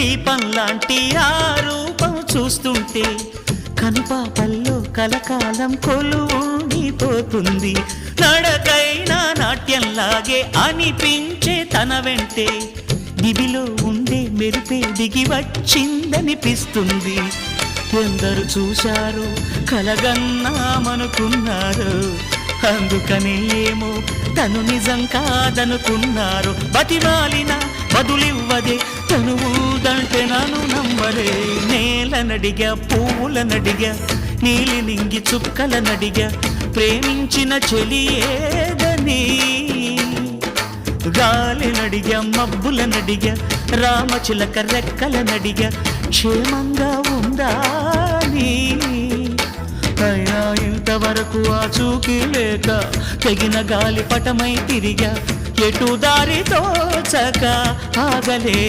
దీపం లాంటి ఆ రూపం చూస్తుంటే కనుపాపల్లో కలకాలం కొలువుండిపోతుంది నడకైనా నాట్యంలాగే అనిపించే తన వెంటే దివిలో ఉండే మెరుపే దిగి వచ్చిందనిపిస్తుంది. ఎందరు చూశారు కలగన్నామనుకున్నారు అందుకని ఏమో తను నిజం కాదనుకున్నారు. బతిమాలిన బదులివ్వదే తను నన్ను నమ్మలే నేల నడిగా పువ్వుల నడిగా నీలి నింగి చుక్కల నడిగా ప్రేమించిన చెలియేదని ఏదని. గాలి నడిగా మబ్బుల నడిగా రామచిలక రెక్కల నడిగా క్షేమంగా ఉందా నీ? అయినా ఇంతవరకు ఆ చూకి లేక తెగిన గాలి పటమై తిరిగా ఎటు దారితో చక ఆగలే.